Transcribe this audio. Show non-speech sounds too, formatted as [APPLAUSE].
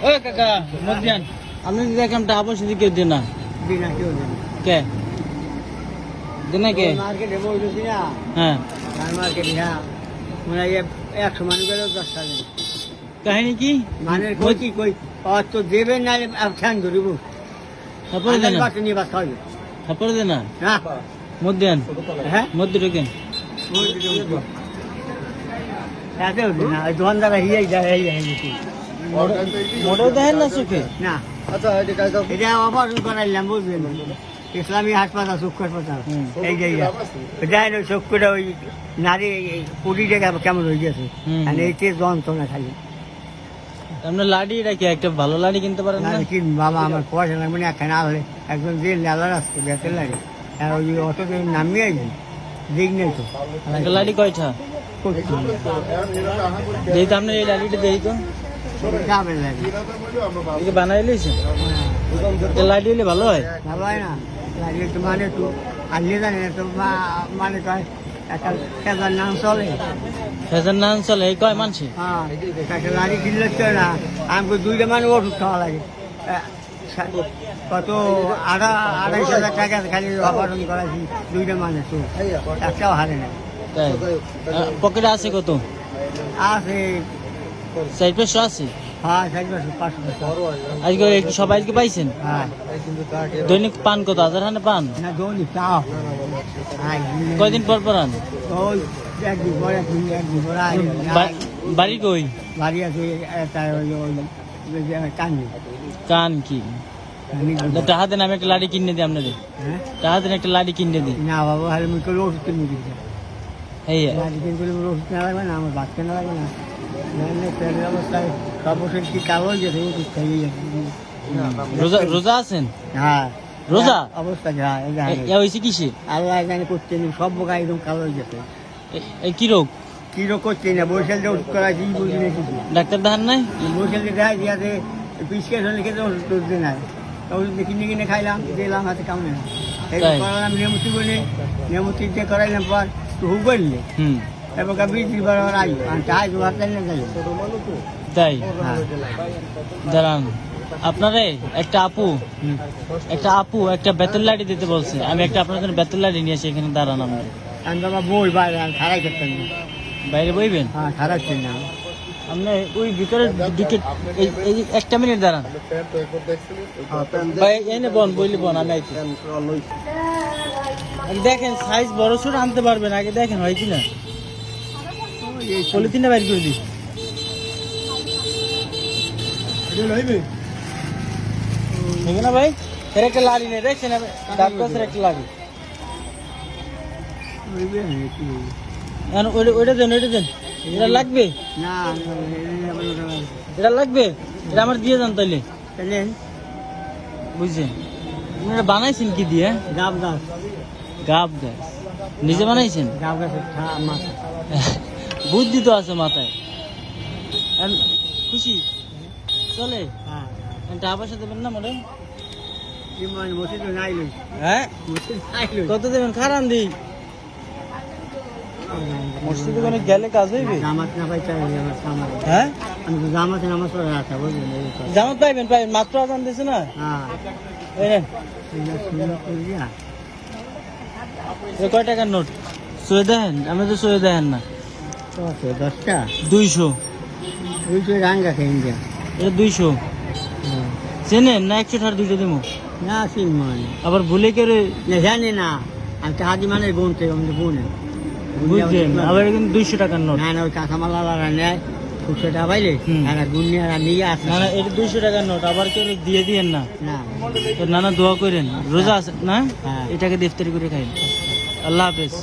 ও কাকা মদিয়ান আপনি যদি দেখলাম টাকা পয়সা দিয়ে কেউ দেন না। বিনা কেউ জানে কে? দেন কে? মার্কেটে না। হ্যাঁ। ধান মার্কেটে হ্যাঁ মনে হয় একশো মানুষ গেলেও দশ টাকা কাহিনী কি? মানে কই কি কই? আর তো দেবেন না ফ্যান ধরিব। তারপরে দেন না। বাচ্চা নিয়ে বাস খাওয়াবে তারপরে দেন না? না। মদিয়ান হ্যাঁ? মধ্যে ঢোকেন এতে হচ্ছে না ওই দোকানদারা হিয়াই যায় বেশি। মোটর দেখেন না চোখে না। এটা অপারেশন করাইলাম বুঝলেন? ইসলামী হাসপাতাল চক্ষু হাসপাতাল। এই জায়গা যায় না চক্ষুটা ওই নারী কুড়ি জায়গা কেমন হয়ে গেছে? আর এই তেজ যন্ত্রণা খালি। লাড়ি রাখি একটা ভালো লাড়ি কিনতে পারেন না? কি বাবা আমার পয়সা লাগবে না এখানে আসলে একজন যে আসছে বেতের লাগে আর ওই অটো নামিয়ে দিক নেই তো। লাড়ি কয়টা? আপনার এই লাড়িটা দেই তো। বানাই এই লাড়ি হলে ভালো হয়? ভালো হয় না? লাগে তো মানে তো আনলে জানে না তো মা- মানে কয় একটা নাম চলে। ফেজার নাম চলে এই কয় মানছে? হ্যাঁ একটা লাড়ি কিনলে না আমাকে দুইটা মানে ওষুধ খাওয়া লাগে। কত আড়া আড়াইশো হাজার টাকা খালি অপারেশন করাইছি দুইটা মানে তো একটাও হারে না। পকেটে আছে কত? আছে চার পাঁচশো আছে? হ্যাঁ আজকে সবাই আজকে পাইছেন? হ্যাঁ। দৈনিক পান কত? হাজার হানে পান? না দৌড়ি তাও। হ্যাঁ কয়দিন পর আন? বাড়ি কই? বাড়ি আছে কান কি? আমি একটা লাড়ি কিনে দিই আপনাদের। হ্যাঁ? টাকা একটা লাড়ি কিনে দিই না বাবা হারে ওষুধ কিনে দিতে। এই লাড়ি কিনে ওষুধ কেনা লাগবে না আমার ভাত কেনা লাগবে না। পেটের করছে না বৈশাল যে ওষুধ করা কিছু ডাক্তার দেখান নাই বৈশাল যে দেখা দিয়াছে প্রিসক্রিপশন লিখে তো ওষুধ দেয় ওষুধ কিনে কিনে খাইলাম দিলাম হাতে কামড়ে? করালাম নেমুতি বলে নেমুতি দিয়ে করাইলাম পর তো হু করলে হুম। এবার বিক্রি বরাবর আই তাই হ্যাঁ। দাঁড়ান। আপনারে একটা আপু একটা আপু একটা বেতন লাড়ি দিতে বলছে। আমি একটা আপনার জন্য বেতন লাড়ি নিয়ে আসি এখানে দাঁড়ান আমরা আমি বাবা বই বাইরে খারাই করতেন বাইরে বইবেন? হ্যাঁ খারাচ্ছেন না। আপনি ওই ভিতরের দিকে এই একটা মিনিট দাঁড়ান। ভাই এনে বন বইলে বন আমি দেখেন সাইজ বড় ছোট আনতে পারবেন আগে দেখেন হয় কিনা। পলিথিনটা বাইর করে দিই ঠিক না ভাই? এর একটা লাড়ি নেই দেখছেন দাঁত গাছের একটা লাড়ি। এখন ওইটা ওইটা দেন ওইটা দেন। এটা লাগবে? না এটা লাগবে? এটা আমার দিয়ে যান তাইলে। তাহলে বুঝছেন? আপনি এটা বানাইছেন কি দিয়ে? গাব গাছ। গাব গাছ। নিজে বানাইছেন? গাব গাছের মাথা। [LAUGHS] বুদ্ধি তো আছে মাথায়। খুশি? চলে? হ্যাঁ। টাকা পয়সা দেবেন না ম্যাডাম ইমান বসে তো নাই লই। হ্যাঁ? কত দেবেন? খারান দি মসজিদে কোনো গেলে কাজ হইবে? জামাত না পাই চাই হ্যাঁ? আমি তো জামাতে নামাজ পড়ে রাখা বুঝলেন জামাত পাইবেন পাইবেন। মাত্র আজান দিছে না? হ্যাঁ। কয় টাকার নোট? শুয়ে দেখেন আমি তো শুয়ে দেখেন না। দশটা? দুইশো। রাঙ্গা খেয়ে এটা দুইশো। চেনেন না একশো ঠার দুইটা দেবো? না মানে। আবার ভুলে না জানি না। আমি তো হাজি মানে গুনতে আমি গুনে বুঝছেন আবার কিন্তু দুইশো টাকার নোট। না না ওই কাঁচামালারা নেয়। খুচরো টাকা পাইলে হুম। আর গুনি আর নিয়ে আসে না না এটা দুইশো টাকার নোট। আবার কেউ দিয়ে দিয়েন না। তো নানা দোয়া করেন। রোজা আছে না? হ্যাঁ। এটাকে দেফতারি করে খাইন আল্লাহ হাফেজ।